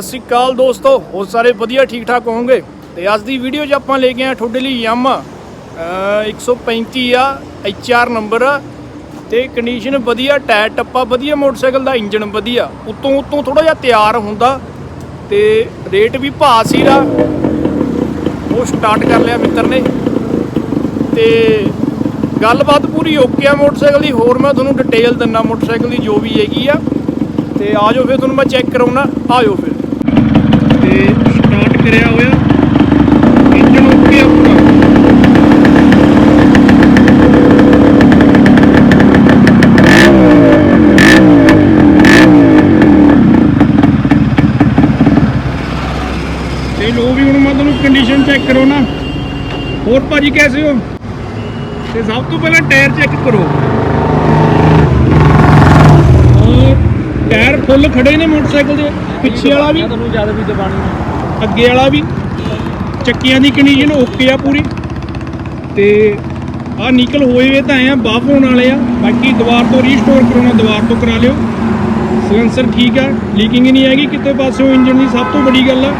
ਸਤਿ ਸ਼੍ਰੀ ਅਕਾਲ ਦੋਸਤੋ ਹੋ ਸਾਰੇ ਵਧੀਆ ਠੀਕ ਠਾਕ ਹੋਵੋਗੇ? ਤੇ ਅੱਜ ਦੀ ਵੀਡੀਓ 'ਚ ਆਪਾਂ ਲੈ ਕੇ ਆਏ ਤੁਹਾਡੇ ਲਈ ਯਾਮਾ 135 ਆ ਐਚਆਰ ਨੰਬਰ ਆ ਤੇ ਕੰਡੀਸ਼ਨ ਵਧੀਆ, ਟਾਇਰ ਟੱਪਾ ਵਧੀਆ, ਮੋਟਰਸਾਈਕਲ ਦਾ ਇੰਜਨ ਵਧੀਆ। ਉਤੋਂ ਉਤੋਂ ਥੋੜਾ ਜਿਹਾ ਤਿਆਰ ਹੁੰਦਾ। ਤੇ ਰੇਟ ਵੀ ਭਾਅ ਸੀਗਾ ਉਹ ਸਟਾਰਟ ਕਰ ਲਿਆ ਮਿੱਤਰ ਨੇ। ਤੇ ਗੱਲਬਾਤ ਪੂਰੀ ਓਕੇ ਆ ਮੋਟਰਸਾਈਕਲ ਦੀ। ਹੋਰ ਮੈਂ ਤੁਹਾਨੂੰ ਡਿਟੇਲ ਦਿੰਨਾ ਮੋਟਰਸਾਈਕਲ ਦੀ ਜੋ ਵੀ ਹੈਗੀ ਆ। ਤੇ ਆਜੋ ਫਿਰ ਤੁਹਾਨੂੰ ਮੈਂ ਚੈੱਕ ਕਰਾਉਣਾ। ਆਜੋ ਫਿਰ। ਤੇ ਸਟਾਰਟ ਕਰਿਆ ਹੋਇਆ। ਇੰਜਨ ਓਕੇ ਆ ਤੇ ਲੋ ਵੀ ਹੁਣ ਮੈਂ ਤੁਹਾਨੂੰ ਕੰਡੀਸ਼ਨ ਚੈੱਕ ਕਰੋ ਨਾ। ਹੋਰ ਭਾਜੀ ਕੈਸੇ ਹੋ? ਤੇ ਸਭ ਤੋਂ ਪਹਿਲਾਂ ਟਾਇਰ ਚੈੱਕ ਕਰੋ। ਔਰ ਟਾਇਰ ਫੁੱਲ ਖੜੇ ਨੇ ਮੋਟਰਸਾਈਕਲ ਦੇ ਪਿੱਛੇ ਵਾਲਾ ਵੀ। ਤੁਹਾਨੂੰ ਜ਼ਿਆਦਾ ਵੀ ਦਬਾਣੀ ਅੱਗੇ ਵਾਲਾ ਵੀ। ਚੱਕੀਆਂ ਦੀ ਕੰਡੀਸ਼ਨ ਓਕੇ ਆ ਪੂਰੀ। ਤੇ ਆ ਨਿਕਲ ਹੋਏ ਵੇ ਤਾਂ ਆ ਬਾਫ ਹੋਣ ਵਾਲੇ ਆ। ਬਾਕੀ ਦੁਬਾਰ ਤੋਂ ਰੀਸਟੋਰ ਕਰਾਉਣਾ ਦੁਬਾਰ ਤੋਂ ਕਰਾ ਲਿਓ। ਸਲੈਂਸਰ ਠੀਕ ਆ ਲੀਕਿੰਗ ਹੀ ਨਹੀਂ ਹੈਗੀ ਕਿਤੇ ਪਾਸਿਓਂ ਇੰਜਨ ਦੀ ਸਭ ਤੋਂ ਵੱਡੀ ਗੱਲ ਆ।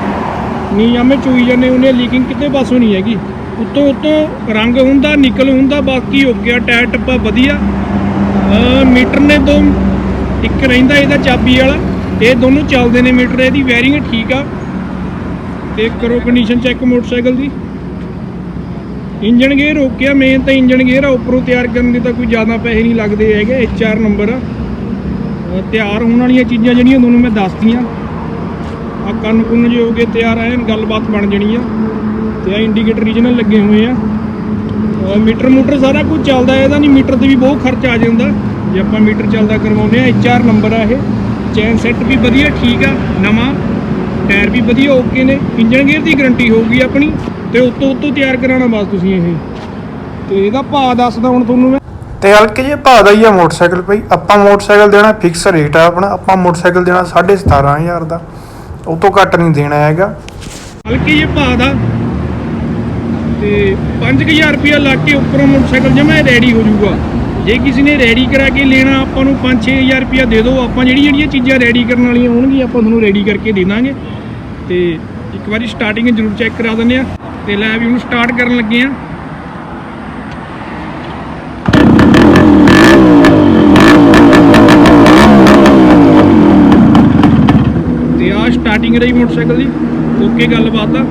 ਨਹੀਂ ਆਵੇਂ ਚੋਈ ਜਾਂਦੇ ਉਹਨੇ ਲੀਕਿੰਗ ਕਿਤੇ ਪਾਸੋਂ ਨਹੀਂ ਹੈਗੀ। ਉੱਤੋਂ ਉੱਤੋਂ ਰੰਗ ਹੁੰਦਾ ਨਿਕਲ ਹੁੰਦਾ ਬਾਕੀ ਹੋ ਗਿਆ ਟਾਇਰ ਟੱਪਾ ਵਧੀਆ। ਮੀਟਰ ਨੇ ਦੋ ਇੱਕ ਰਹਿੰਦਾ ਇਹਦਾ ਚਾਬੀ ਵਾਲਾ, ਇਹ ਦੋਨੋਂ ਚੱਲਦੇ ਨੇ ਮੀਟਰ, ਇਹਦੀ ਵਾਇਰਿੰਗ ਠੀਕ ਆ। ਤੇ ਕਰੋ ਕੰਡੀਸ਼ਨ ਚੈੱਕ ਮੋਟਰਸਾਈਕਲ ਦੀ। ਇੰਜਨ ਗੇਅਰ ਓਕੇ ਆ ਮੇਨ ਤਾਂ ਇੰਜਨ ਗੇਅਰ ਆ, ਉੱਪਰੋਂ ਤਿਆਰ ਕਰਨ ਦੇ ਤਾਂ ਕੋਈ ਜ਼ਿਆਦਾ ਪੈਸੇ ਨਹੀਂ ਲੱਗਦੇ ਹੈਗੇ ਐਚ-ਆਰ ਨੰਬਰ ਆ। ਤਿਆਰ ਹੋਣ ਵਾਲੀਆਂ ਚੀਜ਼ਾਂ ਜਿਹੜੀਆਂ ਤੁਹਾਨੂੰ ਮੈਂ ਦੱਸਤੀਆਂ। ਆ ਕੰਨ ਕੁੰਨ ਜੇ ਹੋ ਗਏ ਤਿਆਰ ਆਏ ਗੱਲਬਾਤ ਬਣ ਜਣੀ ਆ। ਤੇ ਆ ਇੰਡੀਕੇਟਰ ਰੀਜਨਲ ਲੱਗੇ ਹੋਏ ਆ। ਮੀਟਰ ਮੂਟਰ ਸਾਰਾ ਕੁਝ ਚੱਲਦਾ ਇਹਦਾ ਨਹੀਂ ਮੀਟਰ ਤੇ ਵੀ ਬਹੁਤ ਖਰਚ ਆ ਜਾਂਦਾ। ਜੇ ਆਪਾਂ ਮੀਟਰ ਚੱਲਦਾ ਕਰਵਾਉਂਦੇ ਆ ਐਚ-ਆਰ ਨੰਬਰ ਆ ਇਹ। ਚੈਨ ਸੈੱਟ ਵੀ ਵਧੀਆ ਠੀਕ ਆ ਨਵਾਂ। ਟਾਇਰ ਵੀ ਵਧੀਆ ਓਕੇ ਨੇ। ਇੰਜਨ ਗੇਅਰ ਦੀ ਗਾਰੰਟੀ ਹੋਊਗੀ ਆਪਣੀ ਤੇ ਉੱਤੋਂ ਉੱਤੋਂ ਤਿਆਰ ਕਰਾਉਣਾ ਬਸ ਤੁਸੀਂ ਇਹ। ਤੇ ਇਹਦਾ ਭਾਅ ਦੱਸਦਾ ਹੁਣ ਤੁਹਾਨੂੰ ਮੈਂ। ਤੇ ਹਲਕੇ ਜੇ ਭਾਅ ਦਾ ਹੀ ਆ ਮੋਟਰਸਾਈਕਲ ਭਾਈ ਆਪਾਂ ਮੋਟਰਸਾਈਕਲ ਦੇਣਾ ਫਿਕਸ ਰੇਟ ਆ ਆਪਣਾ। ਆਪਾਂ ਮੋਟਰਸਾਈਕਲ ਦੇਣਾ 17500 ਦਾ। ਉਹ ਤੋਂ ਘੱਟ ਨਹੀਂ ਦੇਣਾ ਹੈਗਾ। ਹਲਕੀ ਜਿਹੇ ਭਾਅ ਦਾ ਤੇ 5000 ਰੁਪਇਆ ਲੱਗ ਕੇ ਉੱਪਰੋਂ ਮੋਟਰਸਾਈਕਲ ਜਮਾ ਰੈਡੀ ਹੋ ਜਾਊਗਾ। ਜੇ ਕਿਸੇ ਨੇ ਰੈਡੀ ਕਰਾ ਕੇ ਲੈਣਾ, ਆਪਾਂ ਨੂੰ 5-6000 ਰੁਪਇਆ ਦੇ ਦਿਓ। ਆਪਾਂ ਜਿਹੜੀ ਜਿਹੜੀਆਂ ਚੀਜ਼ਾਂ ਰੈਡੀ ਕਰਨ ਵਾਲੀਆਂ ਹੋਣਗੀਆਂ, ਆਪਾਂ ਤੁਹਾਨੂੰ ਰੈਡੀ ਕਰਕੇ ਦੇ ਦਾਂਗੇ। ਤੇ ਇੱਕ ਵਾਰੀ ਸਟਾਰਟਿੰਗ ਜ਼ਰੂਰ ਚੈੱਕ ਕਰਾ ਦਿੰਦੇ ਆ। ਤੇ ਲੈ ਵੀ ਹੁਣ ਸਟਾਰਟ ਕਰਨ ਲੱਗੇ ਆ। ਤੇ ਆ ਸਟਾਰਟਿੰਗ ਰਹੀ ਮੋਟਰਸਾਈਕਲ ਦੀ। ਓਕੇ, ਗੱਲਬਾਤ ਆ।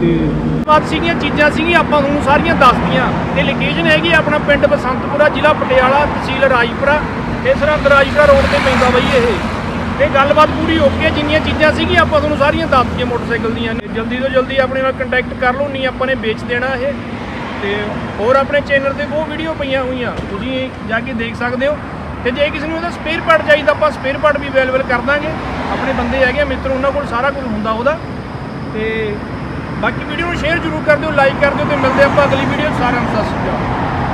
ਤੇ ਗੱਲਬਾਤ ਸੀਗੀਆਂ, ਚੀਜ਼ਾਂ ਸੀਗੀਆਂ, ਆਪਾਂ ਤੁਹਾਨੂੰ ਸਾਰੀਆਂ ਦੱਸਦੀਆਂ। ਤੇ ਲੋਕੇਸ਼ਨ ਹੈਗੀ ਆਪਣਾ ਪਿੰਡ ਬਸੰਤਪੁਰਾ, ਜ਼ਿਲ੍ਹਾ ਪਟਿਆਲਾ, ਤਹਿਸੀਲ ਰਾਜਪੁਰਾ। ਇਸ ਸਰਹੰਦ ਰਾਜਪੁਰਾ ਰੋਡ ਤੇ ਪੈਂਦਾ ਬਈ ਇਹ। ਤੇ ਗੱਲਬਾਤ ਪੂਰੀ ਓਕੇ ਜਿੰਨੀਆਂ ਚੀਜ਼ਾਂ ਸੀਗੀਆਂ, ਆਪਾਂ ਤੁਹਾਨੂੰ ਸਾਰੀਆਂ ਦੱਸਤੀਆਂ ਮੋਟਰਸਾਈਕਲ ਦੀਆਂ ਨੇ। ਜਲਦੀ ਤੋਂ ਜਲਦੀ ਆਪਣੇ ਨਾਲ ਕੰਟੈਕਟ ਕਰ ਲਓ, ਨਹੀਂ ਆਪਾਂ ਨੇ ਵੇਚ ਦੇਣਾ ਇਹ। ਤੇ ਹੋਰ ਆਪਣੇ ਚੈਨਲ ਤੇ ਬਹੁਤ ਵੀਡੀਓ ਪਈਆਂ ਹੋਈਆਂ, ਤੁਸੀਂ ਜਾ ਕੇ ਦੇਖ ਸਕਦੇ ਹੋ। ਤੇ ਜੇ ਕਿਸੇ ਨੂੰ ਇਹਦਾ ਸਪੇਅਰ ਪਾਰਟ ਚਾਹੀਦਾ, ਆਪਾਂ ਸਪੇਅਰ ਪਾਰਟ ਵੀ ਅਵੇਲੇਬਲ ਕਰ ਦਾਂਗੇ। ਆਪਣੇ ਬੰਦੇ ਹੈਗੇ ਆ ਮਿੱਤਰ, ਉਹਨਾਂ ਕੋਲ ਸਾਰਾ ਕੁਝ ਹੁੰਦਾ ਉਹਦਾ। ਤੇ ਬਾਕੀ ਵੀਡੀਓ ਨੂੰ ਸ਼ੇਅਰ ਜ਼ਰੂਰ ਕਰ ਦਿਓ ਲਾਈਕ ਕਰ ਦਿਓ ਤੇ ਮਿਲਦੇ ਆਪਾਂ ਅਗਲੀ ਵੀਡੀਓ ਸਾਰਿਆਂ ਨੂੰ ਸਤਿ ਸ਼੍ਰੀ ਅਕਾਲ।